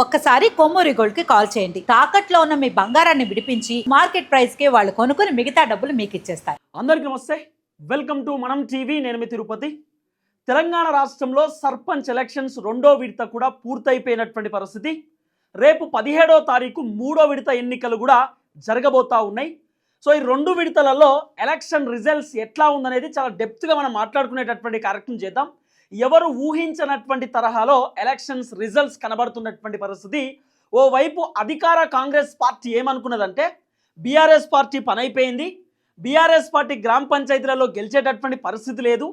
ఒక్కసారి కొమ్మూరి గోల్డ్కి కాల్ చేయండి. తాకట్లో ఉన్న మీ బంగారాన్ని విడిపించి మార్కెట్ ప్రైస్కి వాళ్ళు కొనుక్కుని మిగతా డబ్బులు మీకు ఇచ్చేస్తారు. అందరికీ నమస్తే. వెల్కమ్ టు మనం టీవీ. నేను మీ తిరుపతి. తెలంగాణ రాష్ట్రంలో సర్పంచ్ ఎలక్షన్స్ రెండో విడత కూడా పూర్తయిపోయినటువంటి పరిస్థితి. రేపు పదిహేడో తారీఖు మూడో విడత ఎన్నికలు కూడా జరగబోతా ఉన్నాయి. సో ఈ రెండు విడతలలో ఎలక్షన్ రిజల్ట్స్ ఎట్లా ఉందనేది చాలా డెప్త్గా మనం మాట్లాడుకునేటటువంటి కార్యక్రమం చేద్దాం. ఎవరు ఊహించినటువంటి తరహాలో ఎలక్షన్స్ రిజల్ట్స్ కనబడుతున్నటువంటి పరిస్థితి. ఓవైపు అధికార కాంగ్రెస్ పార్టీ ఏమనుకున్నదంటే బీఆర్ఎస్ పార్టీ పనైపోయింది. బీఆర్ఎస్ పార్టీ గ్రామ పంచాయతీలలో గెలిచేటటువంటి పరిస్థితి లేదు.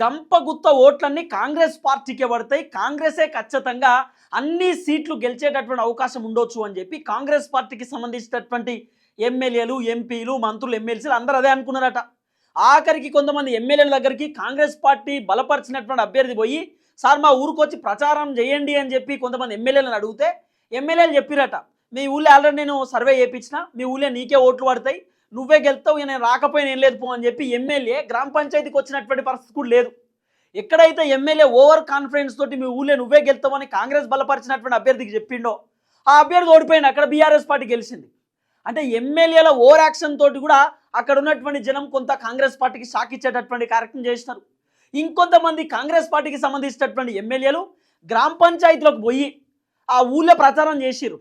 గంపగుత్త ఓట్లన్నీ కాంగ్రెస్ పార్టీకే పడతాయి. కాంగ్రెసే ఖచ్చితంగా అన్ని సీట్లు గెలిచేటటువంటి అవకాశం ఉండొచ్చు అని చెప్పి కాంగ్రెస్ పార్టీకి సంబంధించినటువంటి ఎమ్మెల్యేలు ఎంపీలు మంత్రులు ఎమ్మెల్సీలు అందరూ అదే అనుకున్నారట. ఆఖరికి కొంతమంది ఎమ్మెల్యేల దగ్గరికి కాంగ్రెస్ పార్టీ బలపరిచినటువంటి అభ్యర్థి పోయి సార్ మా ఊరికి వచ్చి ప్రచారం చేయండి అని చెప్పి కొంతమంది ఎమ్మెల్యేలను అడిగితే ఎమ్మెల్యేలు చెప్పిరట మీ ఊళ్ళో ఆల్రెడీ నేను సర్వే చేయించిన మీ ఊళ్ళో నీకే ఓట్లు పడతాయి నువ్వే గెలుతావు నేను రాకపోయినా ఏం లేదు పో అని చెప్పి ఎమ్మెల్యే గ్రామ పంచాయతీకి వచ్చినటువంటి పరిస్థితి కూడా లేదు. ఎక్కడైతే ఎమ్మెల్యే ఓవర్ కాన్ఫిడెన్స్ తోటి మీ ఊళ్ళో నువ్వే గెలుతావని కాంగ్రెస్ బలపరిచినటువంటి అభ్యర్థికి చెప్పిండో ఆ అభ్యర్థి ఓడిపోయింది అక్కడ బీఆర్ఎస్ పార్టీ గెలిచింది. అంటే ఎమ్మెల్యేల ఓవర్ యాక్షన్ తోటి కూడా అక్కడ ఉన్నటువంటి జనం కొంత కాంగ్రెస్ పార్టీకి షాక్ ఇచ్చేటటువంటి కార్యక్రమం చేసినారు. ఇంకొంతమంది కాంగ్రెస్ పార్టీకి సంబంధించినటువంటి ఎమ్మెల్యేలు గ్రామ పంచాయతీలకు పోయి ఆ ఊళ్ళో ప్రచారం చేసిర్రు.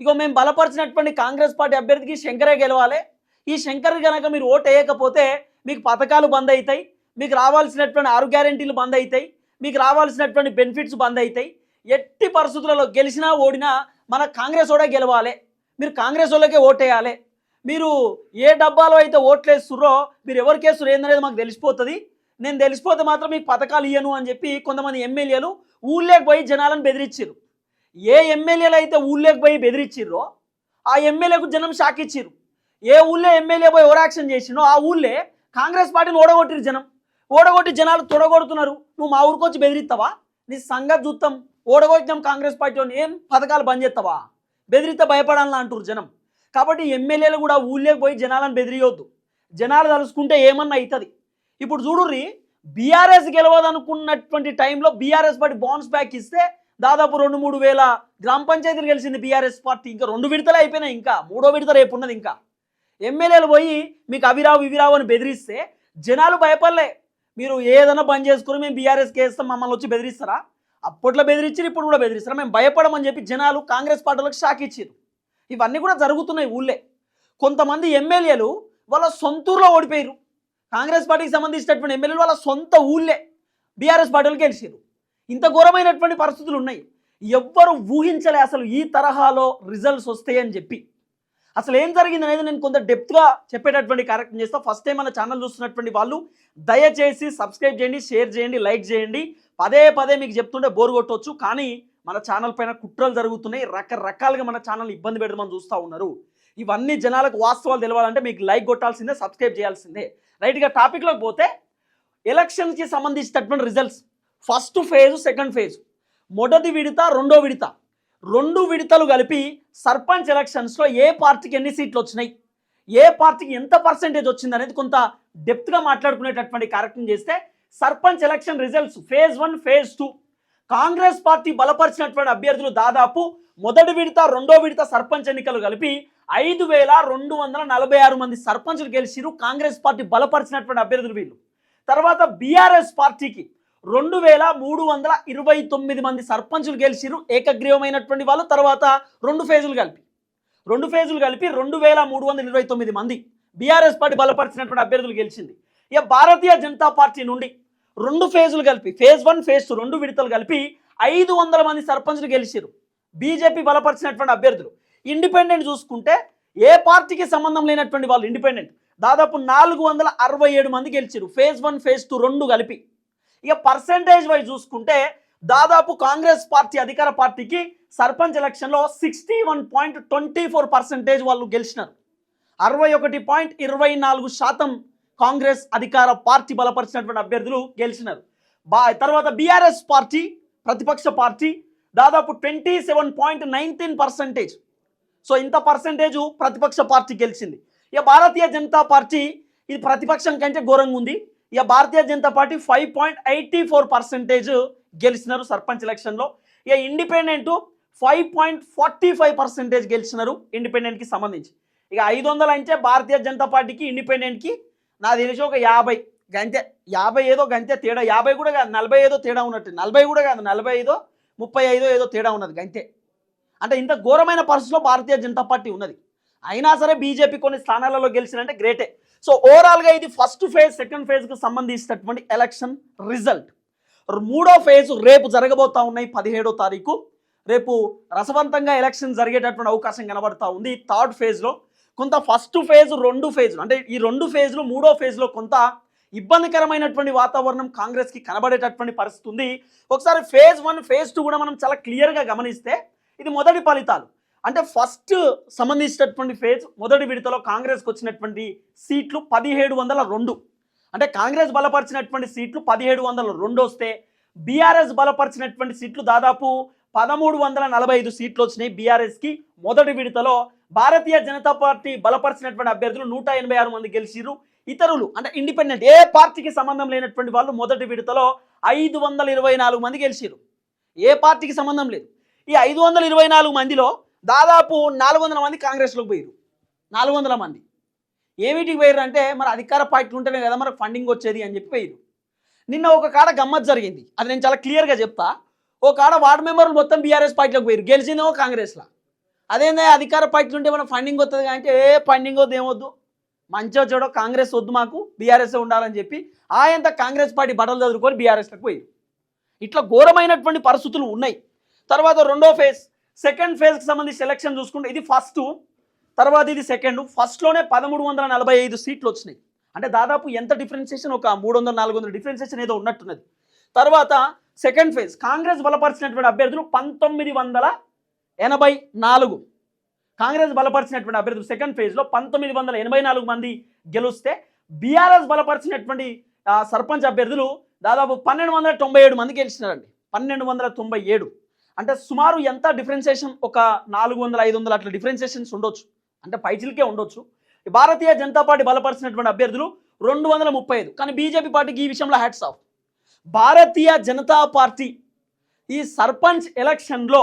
ఇగో మేము బలపరిచినటువంటి కాంగ్రెస్ పార్టీ అభ్యర్థికి శంకరే గెలవాలి. ఈ శంకర్ కనుక మీరు ఓటు వేయకపోతే మీకు పథకాలు బంద్ అవుతాయి మీకు రావాల్సినటువంటి ఆరు గ్యారంటీలు బంద్ అవుతాయి మీకు రావాల్సినటువంటి బెనిఫిట్స్ బంద్ అవుతాయి ఎట్టి పరిస్థితులలో గెలిచినా ఓడినా మన కాంగ్రెస్ ఓడే గెలవాలి. మీరు కాంగ్రెస్ వాళ్ళకే ఓటేయాలి మీరు ఏ డబ్బాలో అయితే ఓట్లు వేస్తుర్రో మీరు ఎవరికి వేస్తుర్రో ఏందనేది మాకు తెలిసిపోతుంది. నేను తెలిసిపోతే మాత్రం మీకు పథకాలు ఇయ్యను అని చెప్పి కొంతమంది ఎమ్మెల్యేలు ఊళ్ళోకి పోయి జనాలను బెదిరించారు ఏ ఎమ్మెల్యేలు అయితే ఊళ్ళోకి పోయి బెదిరించిర్రో ఆ ఎమ్మెల్యేకు జనం షాక్ ఇచ్చిర్రు. ఏ ఊళ్ళో ఎమ్మెల్యే పోయి ఎవరు యాక్షన్ చేసినో ఆ ఊళ్ళే కాంగ్రెస్ పార్టీని ఓడగొట్టిరు జనం. ఓడగొట్టి జనాలు తొడగొడుతున్నారు. నువ్వు మా ఊరికి వచ్చి బెదిరిస్తావా నీ సంగతి చూస్తాం ఓడగొట్టినాం కాంగ్రెస్ పార్టీ ఏం పథకాలు బంద్ చేస్తావా బెదిరితే భయపడాలని అంటారు జనం. కాబట్టి ఎమ్మెల్యేలు కూడా ఊళ్ళోకి పోయి జనాలను బెదిరియొద్దు. జనాలు తలుసుకుంటే ఏమన్నా అవుతుంది ఇప్పుడు చూడుర్రి బీఆర్ఎస్ గెలవదనుకున్నటువంటి టైంలో బీఆర్ఎస్ పార్టీ బౌన్స్ బ్యాక్ ఇస్తే దాదాపు రెండు మూడు వేల గ్రామ పంచాయతీలు గెలిచింది బీఆర్ఎస్ పార్టీ. ఇంకా రెండు విడతలు అయిపోయినాయి ఇంకా. మూడో విడత రేపు ఉన్నది ఇంకా. ఎమ్మెల్యేలు పోయి మీకు అవిరావు ఇవిరావు అని బెదిరిస్తే జనాలు భయపడలే. మీరు ఏదైనా బంద్ చేసుకుని మేము బీఆర్ఎస్కి వేస్తాం మమ్మల్ని వచ్చి బెదిరిస్తారా? అప్పట్లో బెదిరించారు ఇప్పుడు కూడా బెదిరిస్తారా? మేము భయపడమని చెప్పి జనాలు కాంగ్రెస్ పార్టీలకు షాక్ ఇచ్చారు ఇవన్నీ కూడా జరుగుతున్నాయి ఊళ్ళే. కొంతమంది ఎమ్మెల్యేలు వాళ్ళ సొంతూరులో ఓడిపోయారు కాంగ్రెస్ పార్టీకి సంబంధించినటువంటి ఎమ్మెల్యేలు వాళ్ళ సొంత ఊళ్ళే. బీఆర్ఎస్ పార్టీలు గెలిచారు ఇంత ఘోరమైనటువంటి పరిస్థితులు ఉన్నాయి. ఎవ్వరు ఊహించలే అసలు ఈ తరహాలో రిజల్ట్స్ వస్తాయని చెప్పి. అసలు ఏం జరిగింది అనేది నేను కొంత డెప్త్గా చెప్పేటటువంటి కార్యక్రమం చేస్తా. ఫస్ట్ టైం మన ఛానల్ చూస్తున్నటువంటి వాళ్ళు దయచేసి సబ్స్క్రైబ్ చేయండి షేర్ చేయండి లైక్ చేయండి. పదే పదే మీకు చెప్తుంటే బోర్ కొట్టవచ్చు కానీ మన ఛానల్ పైన కుట్రలు జరుగుతున్నాయి. రకరకాలుగా మన ఛానల్ ఇబ్బంది పెడదామని చూస్తూ ఉన్నారు. ఇవన్నీ జనాలకు వాస్తవాలు తెలవాలంటే మీకు లైక్ కొట్టాల్సిందే సబ్స్క్రైబ్ చేయాల్సిందే. రైట్గా టాపిక్లోకి పోతే ఎలక్షన్స్కి సంబంధించినటువంటి results first phase second phase మొదటి విడత రెండో విడత. రెండు విడతలు కలిపి సర్పంచ్ ఎలక్షన్స్లో ఏ పార్టీకి ఎన్ని సీట్లు వచ్చినాయి? ఏ పార్టీకి ఎంత పర్సెంటేజ్ వచ్చింది అనేది కొంత డెప్త్గా మాట్లాడుకునేటటువంటి కార్యక్రమం చేస్తే sarpanch election results phase one phase two Congress party బలపరిచినటువంటి అభ్యర్థులు దాదాపు మొదటి విడత రెండో విడత సర్పంచ్ ఎన్నికలు కలిపి ఐదు వేల రెండు వందల నలభై ఆరు మంది సర్పంచులు గెలిచిరు కాంగ్రెస్ పార్టీ బలపరిచినటువంటి అభ్యర్థులు వీళ్ళు. తర్వాత బీఆర్ఎస్ పార్టీకి రెండు వేల మూడు వందల ఇరవై తొమ్మిది మంది సర్పంచులు గెలిచిరు ఏకగ్రీవమైనటువంటి వాళ్ళు తర్వాత రెండు ఫేజులు కలిపి. రెండు ఫేజులు కలిపి రెండు వేల మూడు వందల ఇరవై తొమ్మిది మంది బీఆర్ఎస్ పార్టీ బలపరిచినటువంటి అభ్యర్థులు గెలిచింది. ఇక భారతీయ జనతా పార్టీ నుండి రెండు ఫేజులు కలిపి ఫేజ్ వన్ ఫేజ్ టూ రెండు విడతలు కలిపి ఐదు వందల మంది సర్పంచ్లు గెలిచారు బీజేపీ బలపరిచినటువంటి అభ్యర్థులు. ఇండిపెండెంట్ చూసుకుంటే ఏ పార్టీకి సంబంధం లేనటువంటి వాళ్ళు ఇండిపెండెంట్. దాదాపు నాలుగు వందల అరవై ఏడు మంది గెలిచారు ఫేజ్ వన్ ఫేజ్ టూ రెండు కలిపి. ఇక పర్సంటేజ్ వైజ్ చూసుకుంటే దాదాపు కాంగ్రెస్ పార్టీ అధికార పార్టీకి సర్పంచ్ ఎలక్షన్లో sixty one point twenty four percentage వాళ్ళు గెలిచినారు. అరవై ఒకటి పాయింట్ ఇరవై నాలుగు శాతం కాంగ్రెస్ అధికార పార్టీ బలపరిచినటువంటి అభ్యర్థులు గెలిచినారు. బా తర్వాత బీఆర్ఎస్ పార్టీ ప్రతిపక్ష పార్టీ దాదాపు twenty seven point nineteen percentage so ఇంత పర్సెంటేజ్ ప్రతిపక్ష పార్టీ గెలిచింది. ఇక భారతీయ జనతా పార్టీ ఇది ప్రతిపక్షం కంటే ఘోరంగా ఉంది. ఇక Bharatiya Janata party five point eighty four percentage గెలిచినారు sarpanch ఎలక్షన్లో. ఇక independent five point forty five percentage గెలిచినారు ఇండిపెండెంట్కి సంబంధించి. ఇక ఐదు వందలు అంటే భారతీయ జనతా పార్టీకి ఇండిపెండెంట్కి నా తెలిసి ఒక యాభై గంతే యాభై ఏదో గంతే తేడా యాభై కూడా కాదు నలభై ఏదో తేడా ఉన్నట్టు. నలభై కూడా కాదు నలభై ఐదో ముప్పై ఐదో ఏదో తేడా ఉన్నది గంతే. అంటే ఇంత ఘోరమైన పరిస్థితిలో భారతీయ జనతా పార్టీ ఉన్నది. అయినా సరే బీజేపీ కొన్ని స్థానాలలో గెలిచినంటే గ్రేటే. సో ఓవరాల్గా ఇది ఫస్ట్ ఫేజ్ సెకండ్ ఫేజ్కి సంబంధించినటువంటి ఎలక్షన్ రిజల్ట్. మూడో ఫేజ్ రేపు జరగబోతా ఉన్నాయి పదిహేడో తారీఖు. రేపు రసవంతంగా ఎలక్షన్ జరిగేటటువంటి అవకాశం కనబడతా ఉంది. థర్డ్ ఫేజ్లో కొంత ఫస్ట్ ఫేజ్ రెండు ఫేజ్లు అంటే ఈ రెండు ఫేజ్లు మూడో ఫేజ్లో కొంత ఇబ్బందికరమైనటువంటి వాతావరణం కాంగ్రెస్కి కనబడేటటువంటి పరిస్థితి ఉంది. ఒకసారి ఫేజ్ వన్ ఫేజ్ టూ కూడా మనం చాలా క్లియర్గా గమనిస్తే ఇది మొదటి ఫలితాలు. అంటే ఫస్ట్ సంబంధించినటువంటి ఫేజ్ మొదటి విడతలో కాంగ్రెస్కి వచ్చినటువంటి సీట్లు పదిహేడు వందల రెండు. అంటే కాంగ్రెస్ బలపరిచినటువంటి సీట్లు పదిహేడు వందల రెండు వస్తే బీఆర్ఎస్ బలపరిచినటువంటి సీట్లు దాదాపు పదమూడు వందల నలభై ఐదు సీట్లు వచ్చినాయి బీఆర్ఎస్కి మొదటి విడతలో. భారతీయ జనతా పార్టీ బలపరిచినటువంటి అభ్యర్థులు నూట ఎనభై ఆరు మంది గెలిచిర్రు. ఇతరులు అంటే ఇండిపెండెంట్ ఏ పార్టీకి సంబంధం లేనటువంటి వాళ్ళు మొదటి విడతలో ఐదు వందల ఇరవై నాలుగు మంది గెలిచిర్రు. ఏ పార్టీకి సంబంధం లేదు. ఈ ఐదు వందల ఇరవై నాలుగు మందిలో దాదాపు నాలుగు వందల మంది కాంగ్రెస్లోకి పోయారు నాలుగు వందల మంది. ఏమిటికి పోయారు అంటే మరి అధికార పార్టీలు ఉంటేనే కదా మనకు ఫండింగ్ వచ్చేది అని చెప్పి పోయారు నిన్న ఒక కాడ గమ్మత్ జరిగింది. అది నేను చాలా క్లియర్గా చెప్తా. ఒక కాడ వార్డు మెంబర్లు మొత్తం బీఆర్ఎస్ పార్టీలోకి పోయారు గెలిచిందేమో కాంగ్రెస్లో. అదేందా అధికార పార్టీలు ఉంటే మనం ఫండింగ్ వస్తుంది అంటే ఏ ఫండింగ్ వద్దు ఏమొద్దు. మంచిగా చూడో కాంగ్రెస్ వద్దు మాకు బీఆర్ఎస్ ఉండాలని చెప్పి ఆయంత కాంగ్రెస్ పార్టీ బట్టలు చదువుకొని బీఆర్ఎస్లకు పోయి ఇట్లా ఘోరమైనటువంటి పరిస్థితులు ఉన్నాయి. తర్వాత రెండో ఫేజ్ సెకండ్ ఫేజ్కి సంబంధించి సెలక్షన్ చూసుకుంటే ఇది ఫస్ట్ తర్వాత ఇది సెకండ్ ఫస్ట్లోనే పదమూడు వందల నలభై ఐదు సీట్లు వచ్చినాయి. అంటే దాదాపు ఎంత డిఫరెన్సియేషన్ ఒక మూడు వందల నాలుగు వందల డిఫరెన్సియేషన్ ఏదో ఉన్నట్టున్నది. తర్వాత సెకండ్ ఫేజ్ కాంగ్రెస్ బలపరిచినటువంటి అభ్యర్థులు పంతొమ్మిది వందల ఎనభై నాలుగు. కాంగ్రెస్ బలపరిచినటువంటి అభ్యర్థులు సెకండ్ ఫేజ్లో పంతొమ్మిది వందల ఎనభై నాలుగు మంది గెలుస్తే బీఆర్ఎస్ బలపరిచినటువంటి సర్పంచ్ అభ్యర్థులు దాదాపు పన్నెండు వందల తొంభై ఏడు మంది గెలిచినారండి. పన్నెండు వందల తొంభై ఏడు. అంటే సుమారు ఎంత డిఫరెన్సేషన్ ఒక నాలుగు వందల ఐదు వందల అట్లా డిఫరెన్సేషన్స్ ఉండొచ్చు. అంటే పైచిలకే ఉండొచ్చు. భారతీయ జనతా పార్టీ బలపరిచినటువంటి అభ్యర్థులు రెండు వందల ముప్పై ఐదు. కానీ బీజేపీ పార్టీకి ఈ విషయంలో hats off Bharatiya Janata party ఈ సర్పంచ్ ఎలక్షన్లో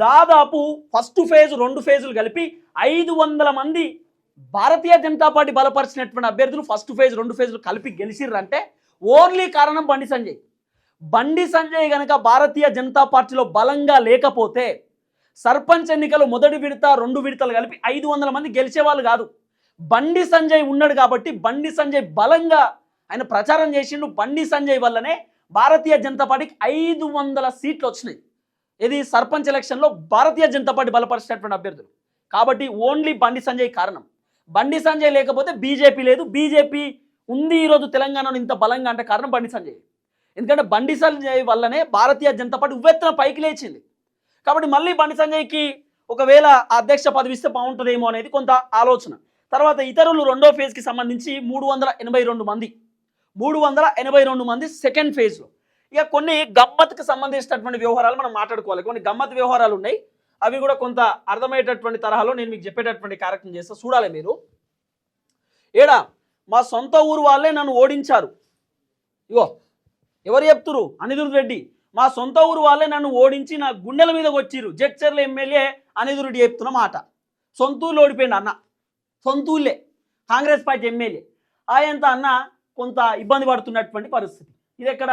దాదాపు ఫస్ట్ ఫేజ్ రెండు ఫేజులు కలిపి ఐదు వందల మంది భారతీయ జనతా పార్టీ బలపరిచినటువంటి అభ్యర్థులు ఫస్ట్ ఫేజ్ రెండు ఫేజులు కలిపి గెలిచిర్రంటే ఓన్లీ కారణం బండి సంజయ్. బండి సంజయ్ గనక భారతీయ జనతా పార్టీలో బలంగా లేకపోతే సర్పంచ్ ఎన్నికలు మొదటి విడత రెండు విడతలు కలిపి ఐదు వందల మంది గెలిచేవాళ్ళు కాదు. బండి సంజయ్ ఉన్నాడు కాబట్టి బండి సంజయ్ బలంగా ఆయన ప్రచారం చేసిండు. బండి సంజయ్ వల్లనే భారతీయ జనతా పార్టీకి ఐదు వందల సీట్లు వచ్చినాయి. ఇది సర్పంచ్ ఎలక్షన్లో భారతీయ జనతా పార్టీ బలపరిచినటువంటి అభ్యర్థులు. కాబట్టి ఓన్లీ బండి సంజయ్ కారణం. బండి సంజయ్ లేకపోతే బీజేపీ లేదు. బీజేపీ ఉంది ఈరోజు తెలంగాణలో ఇంత బలంగా అంటే కారణం బండి సంజయ్. ఎందుకంటే బండి సంజయ్ వల్లనే భారతీయ జనతా పార్టీ ఉవ్వెత్తన పైకి లేచింది. కాబట్టి మళ్ళీ బండి సంజయ్కి ఒకవేళ అధ్యక్ష పదవి ఇస్తే బాగుంటుందేమో అనేది కొంత ఆలోచన. తర్వాత ఇతరులు రెండో ఫేజ్కి సంబంధించి మూడు వందల ఎనభై రెండు మంది. మూడు వందల ఎనభై రెండు మంది సెకండ్ ఫేజ్లో. ఇక కొన్ని గమ్మత్కి సంబంధించినటువంటి వ్యవహారాలు మనం మాట్లాడుకోవాలి. కొన్ని గమ్మత్ వ్యవహారాలు ఉన్నాయి. అవి కూడా కొంత అర్థమయ్యేటటువంటి తరహాలో నేను మీకు చెప్పేటటువంటి కార్యక్రమం చేస్తా. చూడాలి మీరు. ఏడా? మా సొంత ఊరు వాళ్ళే నన్ను ఓడించారు. ఇగో ఎవరు చెప్తురు అనిదురు రెడ్డి. మా సొంత ఊరు వాళ్ళే నన్ను ఓడించి నా గుండెల మీద వచ్చిర్రు జడ్చర్ల ఎమ్మెల్యే అనిదురు రెడ్డి చెప్తున్న మాట. సొంత ఊర్లో అన్న. సొంత ఊళ్ళే కాంగ్రెస్ పార్టీ ఎమ్మెల్యే. ఆయంత అన్న కొంత ఇబ్బంది పడుతున్నటువంటి పరిస్థితి. ఇది ఎక్కడ?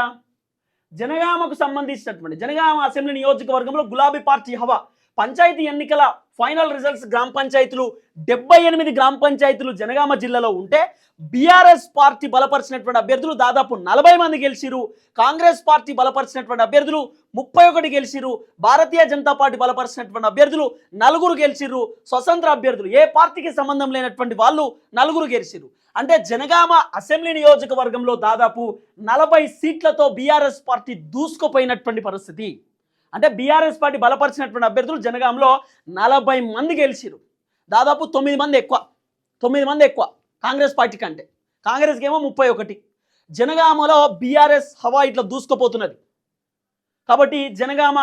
జనగామకు సంబంధించినటువంటి జనగామ అసెంబ్లీ నియోజకవర్గంలో గులాబీ పార్టీ హవా. పంచాయతీ ఎన్నికల ఫైనల్ రిజల్ట్స్ గ్రామ పంచాయతీలు డెబ్బై ఎనిమిది గ్రామ పంచాయతీలు జనగామ జిల్లాలో ఉంటే బీఆర్ఎస్ పార్టీ బలపరిచినటువంటి అభ్యర్థులు దాదాపు నలభై మంది గెలిచిరు కాంగ్రెస్ పార్టీ బలపరిచినటువంటి అభ్యర్థులు ముప్పై ఒకటి గెలిచిరు భారతీయ జనతా పార్టీ బలపరిచినటువంటి అభ్యర్థులు నలుగురు గెలిచిర్రు. స్వతంత్ర అభ్యర్థులు ఏ పార్టీకి సంబంధం లేనటువంటి వాళ్ళు నలుగురు గెలిచిరు అంటే జనగామ అసెంబ్లీ నియోజకవర్గంలో దాదాపు నలభై సీట్లతో బీఆర్ఎస్ పార్టీ దూసుకుపోయినటువంటి పరిస్థితి. అంటే బీఆర్ఎస్ పార్టీ బలపరిచినటువంటి అభ్యర్థులు జనగాంలో నలభై మంది గెలిచిరు దాదాపు తొమ్మిది మంది ఎక్కువ. తొమ్మిది మంది ఎక్కువ కాంగ్రెస్ పార్టీ కంటే. కాంగ్రెస్కి ఏమో ముప్పై ఒకటి. జనగామలో బీఆర్ఎస్ హవా ఇట్లా దూసుకుపోతున్నది. కాబట్టి జనగామ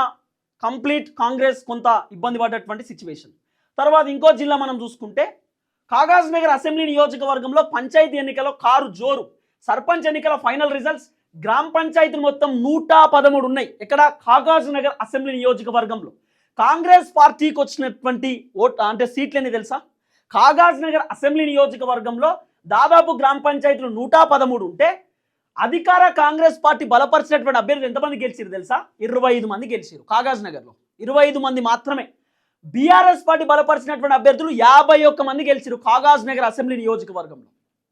కంప్లీట్ కాంగ్రెస్ కొంత ఇబ్బంది పడ్డటువంటి సిచ్యువేషన్. తర్వాత ఇంకో జిల్లా మనం చూసుకుంటే కాగాజ్ నగర్ అసెంబ్లీ నియోజకవర్గంలో పంచాయతీ ఎన్నికలో కారు జోరు. సర్పంచ్ ఎన్నికల ఫైనల్ రిజల్ట్స్ గ్రామ పంచాయతీలు మొత్తం నూట పదమూడు ఉన్నాయి. ఇక్కడ కాగాజ్ నగర్ అసెంబ్లీ నియోజకవర్గంలో. కాంగ్రెస్ పార్టీకి వచ్చినటువంటి ఓట్ అంటే సీట్లు అని తెలుసా? కాగాజ్ నగర్ అసెంబ్లీ నియోజకవర్గంలో దాదాపు గ్రామ పంచాయతీలు నూట పదమూడు ఉంటే అధికార కాంగ్రెస్ పార్టీ బలపరిచినటువంటి అభ్యర్థులు ఎంతమంది గెలిచిరు తెలుసా? ఇరవై ఐదు మంది గెలిచారు కాగాజ్ నగర్లో. ఇరవై ఐదు మంది మాత్రమే. బీఆర్ఎస్ పార్టీ బలపరిచినటువంటి అభ్యర్థులు యాభై ఒక్క మంది గెలిచారు కాగాజ్ నగర్ అసెంబ్లీ నియోజకవర్గంలో.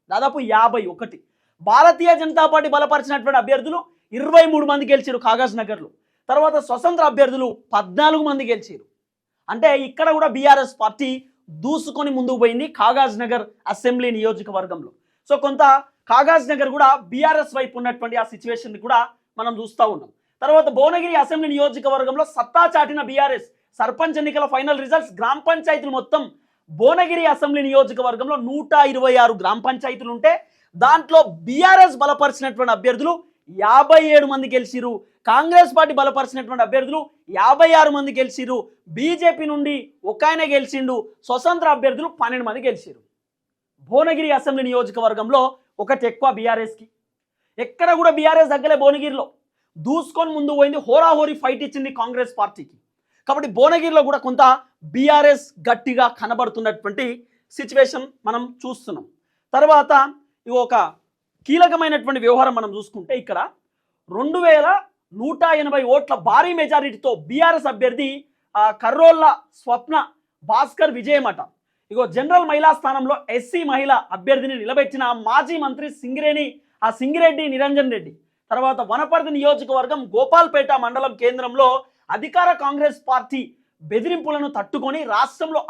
దాదాపు యాభై ఒకటి. భారతీయ జనతా పార్టీ బలపరిచినటువంటి అభ్యర్థులు ఇరవై మూడు మంది గెలిచారు కాగజ్ నగర్లో. తర్వాత స్వతంత్ర అభ్యర్థులు పద్నాలుగు మంది గెలిచారు అంటే ఇక్కడ కూడా బీఆర్ఎస్ పార్టీ దూసుకొని ముందుకు పోయింది కాగజ్ నగర్ అసెంబ్లీ నియోజకవర్గంలో. సో కొంత కాగాజ్ నగర్ కూడా బీఆర్ఎస్ వైపు ఉన్నటువంటి ఆ సిచ్యువేషన్ కూడా మనం చూస్తూ ఉన్నాం. తర్వాత భువనగిరి అసెంబ్లీ నియోజకవర్గంలో సత్తా చాటిన బీఆర్ఎస్ సర్పంచ్ ఎన్నికల ఫైనల్ రిజల్ట్స్ గ్రామ పంచాయతీలు మొత్తం భువనగిరి అసెంబ్లీ నియోజకవర్గంలో నూట ఇరవై ఆరు గ్రామ పంచాయతీలు ఉంటే దాంట్లో బీఆర్ఎస్ బలపరిచినటువంటి అభ్యర్థులు యాభై ఏడు మంది గెలిచిరు కాంగ్రెస్ పార్టీ బలపరిచినటువంటి అభ్యర్థులు యాభై ఆరు మంది గెలిచిరు బీజేపీ నుండి ఒక ఆయన గెలిచిండు. స్వతంత్ర అభ్యర్థులు పన్నెండు మంది గెలిచిరు భువనగిరి అసెంబ్లీ నియోజకవర్గంలో ఒకటి ఎక్కువ బీఆర్ఎస్కి. ఎక్కడ కూడా బీఆర్ఎస్ దగ్గరే భువనగిరిలో. దూసుకొని ముందు పోయింది హోరాహోరీ ఫైట్ ఇచ్చింది కాంగ్రెస్ పార్టీకి. కాబట్టి భువనగిరిలో కూడా కొంత బీఆర్ఎస్ గట్టిగా కనబడుతున్నటువంటి సిచ్యువేషన్ మనం చూస్తున్నాం. తర్వాత ఇది ఒక కీలకమైనటువంటి వ్యవహారం మనం చూసుకుంటే ఇక్కడ రెండు వేల నూట ఎనభై ఓట్ల భారీ మెజారిటీతో బీఆర్ఎస్ అభ్యర్థి కర్రోళ్ళ స్వప్న భాస్కర్ విజయమట. ఇగో జనరల్ మహిళా స్థానంలో ఎస్సీ మహిళ అభ్యర్థిని నిలబెట్టిన మాజీ మంత్రి సింగిరేణి ఆ సింగిరెడ్డి నిరంజన్ రెడ్డి. తర్వాత వనపర్తి నియోజకవర్గం గోపాల్పేట మండలం కేంద్రంలో అధికార కాంగ్రెస్ పార్టీ బెదిరింపులను తట్టుకొని రాష్ట్రంలో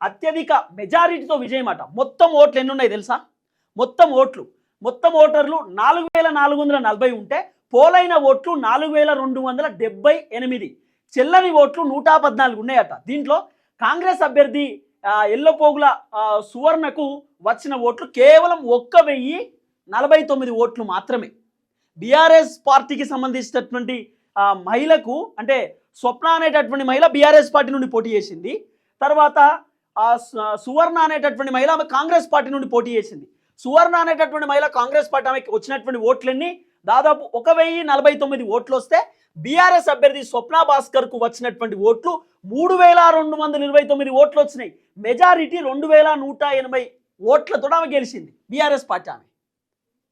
అత్యధిక మెజారిటీతో విజయమట. మొత్తం ఓట్లు ఎన్నున్నాయి తెలుసా? మొత్తం ఓట్లు. మొత్తం ఓటర్లు నాలుగు వేల నాలుగు వందల నలభై ఉంటే పోలైన ఓట్లు నాలుగు వేల రెండు వందల డెబ్బై ఎనిమిది. చెల్లని ఓట్లు నూట పద్నాలుగు ఉన్నాయట. దీంట్లో కాంగ్రెస్ అభ్యర్థి ఎల్లపోగుల సువర్ణకు వచ్చిన ఓట్లు కేవలం ఒక్క వెయ్యి నలభై తొమ్మిది ఓట్లు మాత్రమే. బీఆర్ఎస్ పార్టీకి సంబంధించినటువంటి మహిళకు అంటే స్వప్న అనేటటువంటి మహిళ బీఆర్ఎస్ పార్టీ నుండి పోటీ చేసింది. తర్వాత సువర్ణ అనేటటువంటి మహిళ ఆమె కాంగ్రెస్ పార్టీ నుండి పోటీ చేసింది. సువర్ణ అనేటటువంటి మహిళ కాంగ్రెస్ పార్టీ ఆమెకి వచ్చినటువంటి ఓట్లన్నీ దాదాపు ఒక వెయ్యి నలభై తొమ్మిది ఓట్లు వస్తే బీఆర్ఎస్ అభ్యర్థి స్వప్న భాస్కర్కు వచ్చినటువంటి ఓట్లు మూడు వేల రెండు వందల ఇరవై తొమ్మిది ఓట్లు వచ్చినాయి. మెజారిటీ రెండు వేల నూట ఎనభై ఓట్లతో ఆమె గెలిచింది బీఆర్ఎస్ పార్టీ ఆమె.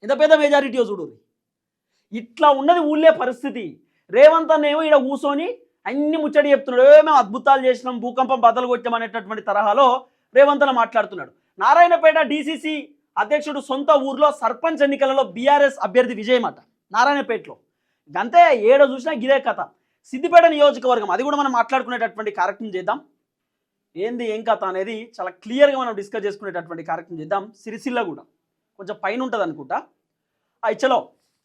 ఎంత పెద్ద మెజారిటీ చూడు ఇట్లా ఉన్నది ఊళ్ళే పరిస్థితి. రేవంత్ అన్నేమో ఇక్కడ కూర్చొని అన్ని ముచ్చడి చెప్తున్నాడు. "ఏ, మేము అద్భుతాలు చేసినాం భూకంపం బదలు కొట్టాం అనేటటువంటి తరహాలో రేవంత్ మాట్లాడుతున్నాడు. నారాయణపేట డీసీసీ అధ్యక్షుడు సొంత ఊర్లో సర్పంచ్ ఎన్నికలలో బీఆర్ఎస్ అభ్యర్థి విజయమట నారాయణపేటలో. ఇదంతే ఏడో చూసినా గిరే కథ. సిద్దిపేట నియోజకవర్గం అది కూడా మనం మాట్లాడుకునేటటువంటి కార్యక్రమం చేద్దాం. ఏంది ఏం కథ అనేది చాలా క్లియర్గా మనం డిస్కస్ చేసుకునేటటువంటి కార్యక్రమం చేద్దాం. సిరిసిల్ల కూడా. కొంచెం పైన ఉంటుంది అనుకుంటా. అయి చలో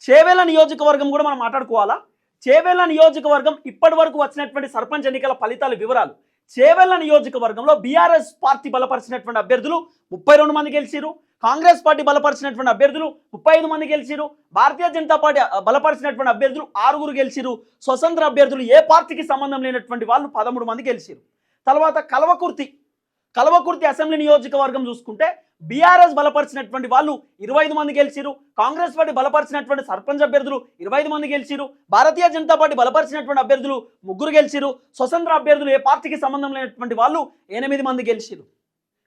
చేవేళ్ళ నియోజకవర్గం కూడా మనం మాట్లాడుకోవాలా? చేవేళ్ళ నియోజకవర్గం ఇప్పటి వరకు వచ్చినటువంటి సర్పంచ్ ఎన్నికల ఫలితాల వివరాలు. చేవెళ్ళ నియోజకవర్గంలో బీఆర్ఎస్ పార్టీ బలపరిచినటువంటి అభ్యర్థులు ముప్పై రెండు మంది గెలిచిరు కాంగ్రెస్ పార్టీ బలపరిచినటువంటి అభ్యర్థులు ముప్పై ఐదు మంది గెలిచిరు భారతీయ జనతా పార్టీ బలపరిచినటువంటి అభ్యర్థులు ఆరుగురు గెలిచిరు స్వతంత్ర అభ్యర్థులు ఏ పార్టీకి సంబంధం లేనటువంటి వాళ్ళు పదమూడు మంది గెలిచిరు తర్వాత కలవకుర్తి కలవకుర్తి అసెంబ్లీ నియోజకవర్గం చూసుకుంటే బీఆర్ఎస్ బలపరిచినటువంటి వాళ్ళు ఇరవై ఐదు మంది గెలిచిరు కాంగ్రెస్ పార్టీ బలపరిచినటువంటి సర్పంచ్ అభ్యర్థులు ఇరవై ఐదు మంది గెలిచిరు భారతీయ జనతా పార్టీ బలపరిచినటువంటి అభ్యర్థులు ముగ్గురు గెలిచిరు స్వతంత్ర అభ్యర్థులు ఏ పార్టీకి సంబంధం లేనటువంటి వాళ్ళు ఎనిమిది మంది గెలిచిరు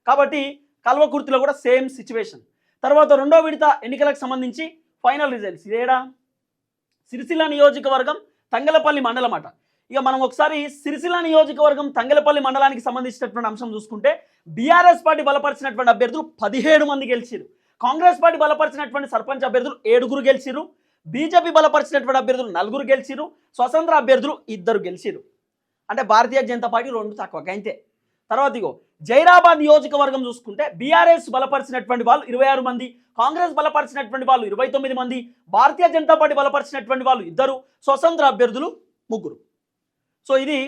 కాబట్టి కల్వకుర్తిలో కూడా సేమ్ సిచ్యువేషన్. తర్వాత రెండో విడత ఎన్నికలకు సంబంధించి ఫైనల్ రిజల్ట్స్. ఇదేడా? సిరిసిల్ల నియోజకవర్గం తంగలపల్లి మండలం అట. ఇక మనం ఒకసారి సిరిసిల్ల నియోజకవర్గం తంగలపల్లి మండలానికి సంబంధించినటువంటి అంశం చూసుకుంటే బీఆర్ఎస్ పార్టీ బలపరిచినటువంటి అభ్యర్థులు పదిహేడు మంది గెలిచిరు కాంగ్రెస్ పార్టీ బలపరిచినటువంటి సర్పంచ్ అభ్యర్థులు ఏడుగురు గెలిచిరు బీజేపీ బలపరిచినటువంటి అభ్యర్థులు నలుగురు గెలిచిరు స్వతంత్ర అభ్యర్థులు ఇద్దరు గెలిచిరు అంటే భారతీయ జనతా పార్టీ రెండు తక్కువ అంతే. తర్వాత ఇగో జైరాబాద్ నియోజకవర్గం చూసుకుంటే బీఆర్ఎస్ బలపరిచినటువంటి వాళ్ళు ఇరవై ఆరు మంది కాంగ్రెస్ బలపరిచినటువంటి వాళ్ళు ఇరవై తొమ్మిది మంది భారతీయ జనతా పార్టీ బలపరిచినటువంటి వాళ్ళు ఇద్దరు స్వతంత్ర అభ్యర్థులు ముగ్గురు. సో ఇది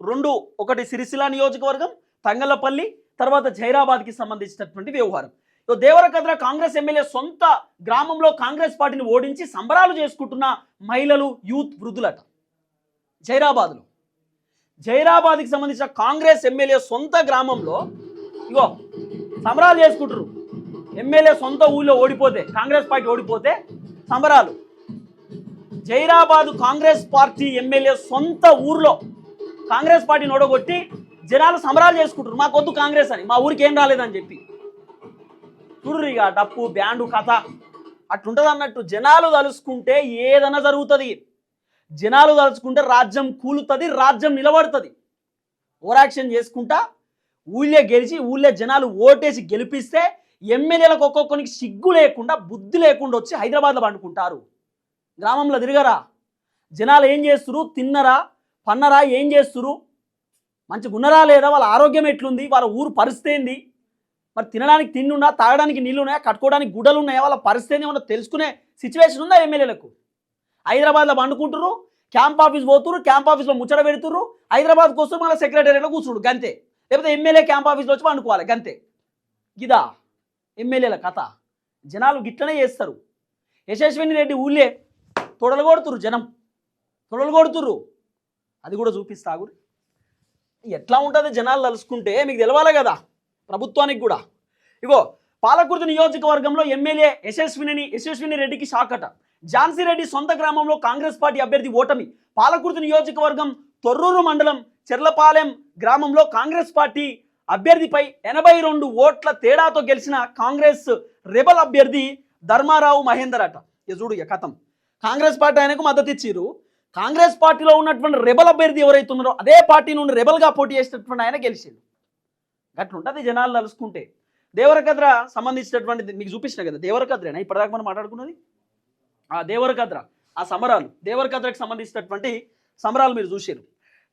రెండు ఒకటి సిరిసిల్ల నియోజకవర్గం తంగలపల్లి తర్వాత జైరాబాద్కి సంబంధించినటువంటి వ్యవహారం. సో దేవరకద్ర కాంగ్రెస్ ఎమ్మెల్యే సొంత గ్రామంలో కాంగ్రెస్ పార్టీని ఓడించి సంబరాలు చేసుకుంటున్న మహిళలు యూత్ వృద్ధులట జైరాబాద్లో. జైరాబాద్కి సంబంధించిన కాంగ్రెస్ ఎమ్మెల్యే సొంత గ్రామంలో ఇగో సంబరాలు చేసుకుంటారు ఎమ్మెల్యే సొంత ఊళ్ళో ఓడిపోతే కాంగ్రెస్ పార్టీ ఓడిపోతే సంబరాలు. జైరాబాద్ కాంగ్రెస్ పార్టీ ఎమ్మెల్యే సొంత ఊర్లో కాంగ్రెస్ పార్టీని ఓడగొట్టి జనాలు సంబరాలు చేసుకుంటారు మాకొద్దు కాంగ్రెస్ అని. మా ఊరికి ఏం రాలేదని చెప్పి. చూడరు ఇక డప్పు బ్యాండు కథ. అట్లుంటది అన్నట్టు జనాలు తలుసుకుంటే ఏదైనా జరుగుతుంది. జనాలు తలుచుకుంటే రాజ్యం కూలుతుంది రాజ్యం నిలబడుతుంది. ఓరాక్షన్ చేసుకుంటా ఊళ్ళే గెలిచి ఊళ్ళే జనాలు ఓటేసి గెలిపిస్తే ఎమ్మెల్యేలకు ఒక్కొక్కరికి సిగ్గు లేకుండా బుద్ధి లేకుండా వచ్చి హైదరాబాద్లో పండుకుంటారు. గ్రామంలో తిరగరా. జనాలు ఏం చేస్తురు తిన్నరా? పన్నరా? ఏం చేస్తురు మంచిగా ఉన్నరా లేదా? వాళ్ళ ఆరోగ్యం ఎట్లుంది? వాళ్ళ ఊరు పరిస్థితి ఏంది? మరి తినడానికి తిండి ఉన్నా తాగడానికి నీళ్ళు ఉన్నాయా? కట్టుకోవడానికి గుడ్డలు ఉన్నాయా? వాళ్ళ పరిస్థితి ఏంది? ఏమన్నా తెలుసుకునే సిచ్యువేషన్ ఉందా ఎమ్మెల్యేలకు? హైదరాబాద్లో పండుకుంటురు క్యాంప్ ఆఫీస్ పోతురు క్యాంప్ ఆఫీస్లో ముచ్చట పెడుతురు హైదరాబాద్కి వస్తూ మళ్ళీ సెక్రటరీలో కూర్చుడు గంతే. లేకపోతే ఎమ్మెల్యే క్యాంప్ ఆఫీస్లో వచ్చి పండుకోవాలి గంతే. గిదా ఎమ్మెల్యేల కథ. జనాలు గిట్లనే చేస్తారు. యశస్విని రెడ్డి ఊళ్ళే తొడలు కొడుతురు జనం. తొడలు కొడుతురు అది కూడా చూపిస్తా గురి ఎట్లా ఉంటుంది జనాలు తలుసుకుంటే మీకు తెలవాలి కదా ప్రభుత్వానికి కూడా. ఇగో పాలకుర్తి నియోజకవర్గంలో ఎమ్మెల్యే యశస్విని యశస్విని రెడ్డికి షాక్ అట ఝాన్సీ రెడ్డి సొంత గ్రామంలో కాంగ్రెస్ పార్టీ అభ్యర్థి ఓటమి. పాలకుర్తి నియోజకవర్గం తొర్రూరు మండలం చెర్లపాలెం గ్రామంలో కాంగ్రెస్ పార్టీ అభ్యర్థిపై ఎనభై రెండు ఓట్ల తేడాతో గెలిచిన కాంగ్రెస్ రెబల్ అభ్యర్థి ధర్మారావు మహేందర్ అట యజుడు కథం. కాంగ్రెస్ పార్టీ ఆయనకు మద్దతు ఇచ్చిర్రు. కాంగ్రెస్ పార్టీలో ఉన్నటువంటి రెబల్ అభ్యర్థి ఎవరైతే ఉన్నారో అదే పార్టీ నుండి రెబల్గా పోటీ చేసినటువంటి ఆయన గెలిచిండు. అట్లుంటుంది జనాలు తలుసుకుంటే దేవరకద్ర సంబంధించినటువంటి మీకు చూపించిన కదా దేవరకద్రేనా? ఇప్పటిదాకా మనం మాట్లాడుకున్నది? ఆ దేవరకద్ర ఆ సమరాలు దేవరకద్రకు సంబంధించినటువంటి సమరాలు మీరు చూసిర్రు.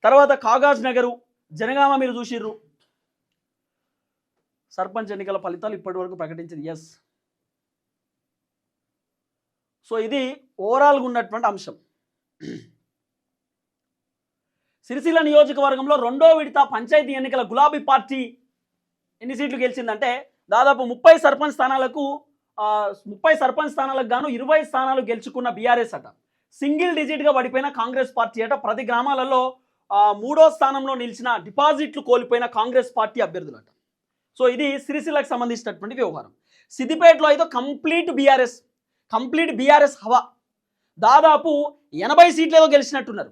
తర్వాత కాగాజ్ నగరు జనగామ మీరు చూసిర్రు. సర్పంచ్ ఎన్నికల ఫలితాలు ఇప్పటి వరకు ప్రకటించింది. ఎస్ సో ఇది ఓవరాల్గా ఉన్నటువంటి అంశం. సిరిసిల్ల నియోజకవర్గంలో రెండో విడత పంచాయతీ ఎన్నికల గులాబీ పార్టీ ఎన్ని సీట్లు గెలిచిందంటే దాదాపు ముప్పై సర్పంచ్ స్థానాలకు ముప్పై సర్పంచ్ స్థానాలకు గాను ఇరవై స్థానాలు గెలుచుకున్న బీఆర్ఎస్ అట. సింగిల్ డిజిట్గా పడిపోయిన కాంగ్రెస్ పార్టీ అట. ప్రతి గ్రామాలలో మూడో స్థానంలో నిలిచిన డిపాజిట్లు కోల్పోయిన కాంగ్రెస్ పార్టీ అభ్యర్థులట. సో ఇది సిరిసిల్లకు సంబంధించినటువంటి వ్యవహారం. సిద్దిపేటలో అయితే కంప్లీట్ బీఆర్ఎస్ కంప్లీట్ బీఆర్ఎస్ హవా. దాదాపు ఎనభై సీట్లు ఏదో గెలిచినట్టున్నారు.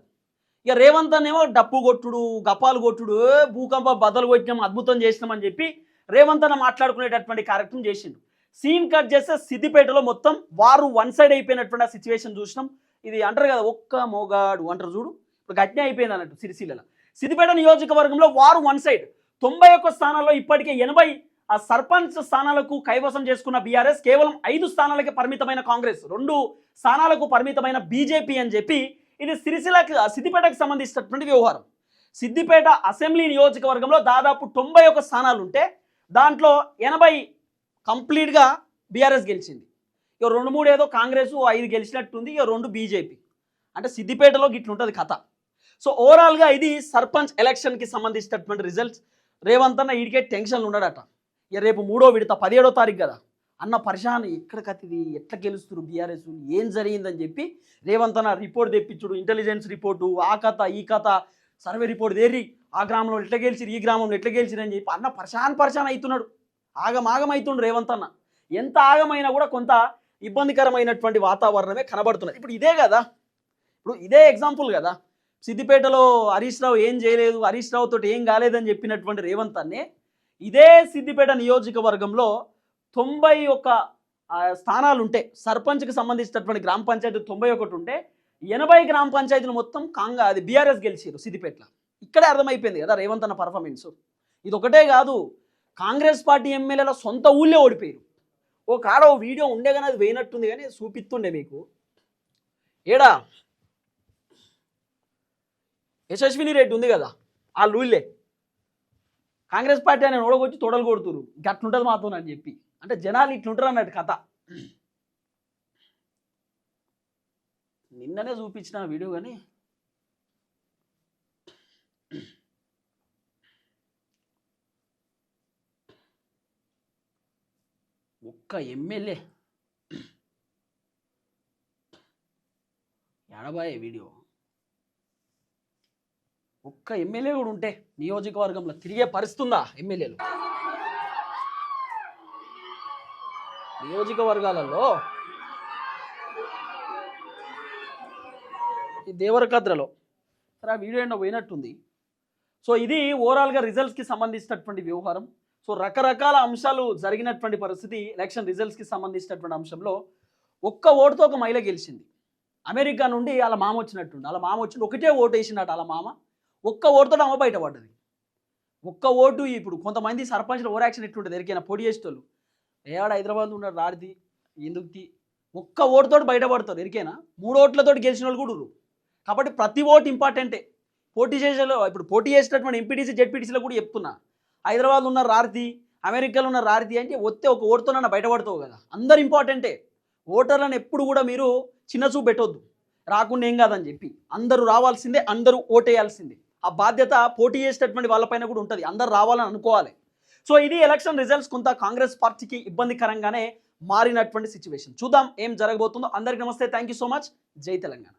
ఇక రేవంత్ అనేమో డప్పు కొట్టుడు గప్పాలు కొట్టుడు భూకంప బదలు కొట్టినాం అద్భుతం చేసినామని చెప్పి రేవంత్ అన్న మాట్లాడుకునేటటువంటి కార్యక్రమం చేసిండు. సీన్ కట్ చేస్తే సిద్దిపేటలో మొత్తం వారు వన్ సైడ్ అయిపోయినటువంటి సిచ్యువేషన్ చూసినాం. ఇది అంటారు కదా ఒక్క మోగాడు అంటారు చూడు. ఇప్పుడు గట్టినే అయిపోయింది అన్నట్టు సిరిసిల్లలో సిద్దిపేట నియోజకవర్గంలో వారు వన్ సైడ్. తొంభై ఒక్క స్థానాల్లో ఇప్పటికే ఎనభై ఆ సర్పంచ్ స్థానాలకు కైవసం చేసుకున్న బీఆర్ఎస్ కేవలం ఐదు స్థానాలకే పరిమితమైన కాంగ్రెస్ రెండు స్థానాలకు పరిమితమైన బీజేపీ అని చెప్పి ఇది సిరిసిల్లకి సిద్దిపేటకు సంబంధించినటువంటి వ్యవహారం. సిద్దిపేట అసెంబ్లీ నియోజకవర్గంలో దాదాపు తొంభై ఒక్క స్థానాలు ఉంటే దాంట్లో ఎనభై కంప్లీట్గా బీఆర్ఎస్ గెలిచింది. ఇక రెండు మూడు ఏదో కాంగ్రెస్ ఐదు గెలిచినట్టుంది ఇక రెండు బీజేపీ. అంటే సిద్దిపేటలో గిట్లుంటుంది కథ. సో ఓవరాల్గా ఇది సర్పంచ్ ఎలక్షన్కి సంబంధించినటువంటి రిజల్ట్స్. రేవంత్ అన్న ఈడికే టెన్షన్లు ఉన్నాడట. ఇక రేపు మూడో విడత పదిహేడో తారీఖు కదా. అన్న పరిశాన్ ఎక్కడ కతిది ఎట్లా గెలుస్తున్నారు బీఆర్ఎస్ ఏం జరిగిందని చెప్పి రేవంత్ అన్న రిపోర్ట్ తెప్పించుడు ఇంటెలిజెన్స్ రిపోర్టు ఆ కథ ఈ కథ సర్వే రిపోర్ట్ దేరి ఆ గ్రామంలో ఎట్లా గెలిచిరు ఈ గ్రామంలో ఎట్లా గెలిచిరు అని చెప్పి అన్న పరిశాన్ పరిశాన్ అవుతున్నాడు. ఆగమాగమైతుండు ఆగం రేవంత్ అన్న. ఎంత ఆగమైనా కూడా కొంత ఇబ్బందికరమైనటువంటి వాతావరణమే కనబడుతున్నది. ఇప్పుడు ఇదే కదా. ఇప్పుడు ఇదే ఎగ్జాంపుల్ కదా. సిద్దిపేటలో హరీష్ రావు ఏం చేయలేదు హరీష్ రావు తోటి ఏం కాలేదని చెప్పినటువంటి రేవంత్ అన్నే ఇదే సిద్దిపేట నియోజకవర్గంలో తొంభై ఒక్క స్థానాలు ఉంటే సర్పంచ్కి సంబంధించినటువంటి గ్రామ పంచాయతీ తొంభై ఒకటి ఉంటే ఎనభై గ్రామ పంచాయతీలు మొత్తం కాంగా అది బీఆర్ఎస్ గెలిచారు సిద్దిపేటలో. ఇక్కడే అర్థమైపోయింది కదా రేవంత్ అన్న పర్ఫార్మెన్స్ ఇది ఒకటే కాదు. కాంగ్రెస్ పార్టీ ఎమ్మెల్యేల సొంత ఊళ్ళే ఓడిపోయారు. ఓ కాడ ఓ వీడియో ఉండే కానీ అది వేయనట్టుంది కానీ చూపిస్తుండే మీకు. ఏడా? యశస్విని రెడ్డి ఉంది కదా ఆ లూళ్ళే కాంగ్రెస్ పార్టీ అని ఓడగొచ్చి తొడలు కొడుతురు. గట్లుంటుంది మాతో అని చెప్పి. అంటే జనాలు ఇట్లుంటారు అన్నట్టు కథ. నిన్ననే చూపించిన వీడియో కానీ ఒక్క ఎమ్మెల్యే. ఎడబాయే వీడియో. ఒక్క ఎమ్మెల్యే కూడా ఉంటే నియోజకవర్గంలో తిరిగే పరిస్తుందా ఎమ్మెల్యేలు? నియోజకవర్గాలలో ఈ దేవరకద్రలో. సరే ఆ వీడియో ఏంటో పోయినట్టుంది. సో ఇది ఓవరాల్గా రిజల్ట్స్కి సంబంధించినటువంటి వ్యవహారం. సో రకరకాల అంశాలు జరిగినటువంటి పరిస్థితి ఎలక్షన్ రిజల్ట్స్కి సంబంధించినటువంటి అంశంలో ఒక్క ఓటుతో ఒక మహిళ గెలిచింది. అమెరికా నుండి వాళ్ళ మామ వచ్చినట్టుండి. వాళ్ళ మామ వచ్చి ఒకటే ఓటు వేసినట్టు వాళ్ళ మామ. ఒక్క ఓటుతో ఆమె బయటపడ్డది. ఒక్క ఓటు ఇప్పుడు కొంతమంది సర్పంచ్లు ఓవర్ యాక్షన్ ఎట్లుంటుంది? ఎరికైనా పొడి చేసేటోళ్ళు? ఏవాడు హైదరాబాద్ ఉన్నాడు రాడిది? ఎందుకు ఒక్క ఓటుతో బయటపడతారు ఎరికైనా? మూడు ఓట్లతో గెలిచిన వాళ్ళు కూడా కాబట్టి ప్రతి ఓటు ఇంపార్టెంటే. పోటీ చేసే ఇప్పుడు పోటీ చేసినటువంటి ఎంపీటీసీ జెడ్పీటీసీలో కూడా చెప్తున్నా. హైదరాబాద్లో ఉన్న రారితి అమెరికాలో ఉన్న రారితి అంటే వస్తే ఒక ఓటుతోనన్నా బయటపడతావు కదా. అందరు ఇంపార్టెంటే. ఓటర్లను ఎప్పుడు కూడా మీరు చిన్న చూపు పెట్టొద్దు. రాకుండా ఏం కాదని చెప్పి. అందరూ రావాల్సిందే అందరూ ఓటేయాల్సిందే. ఆ బాధ్యత పోటీ చేసేటటువంటి వాళ్ళపైన కూడా ఉంటుంది. అందరు రావాలని అనుకోవాలి. సో ఇది ఎలక్షన్ రిజల్ట్స్ కొంత కాంగ్రెస్ పార్టీకి ఇబ్బందికరంగానే మారినటువంటి సిచ్యువేషన్. చూద్దాం ఏం జరగబోతుందో. అందరికీ నమస్తే. Thank you so much. జై తెలంగాణ.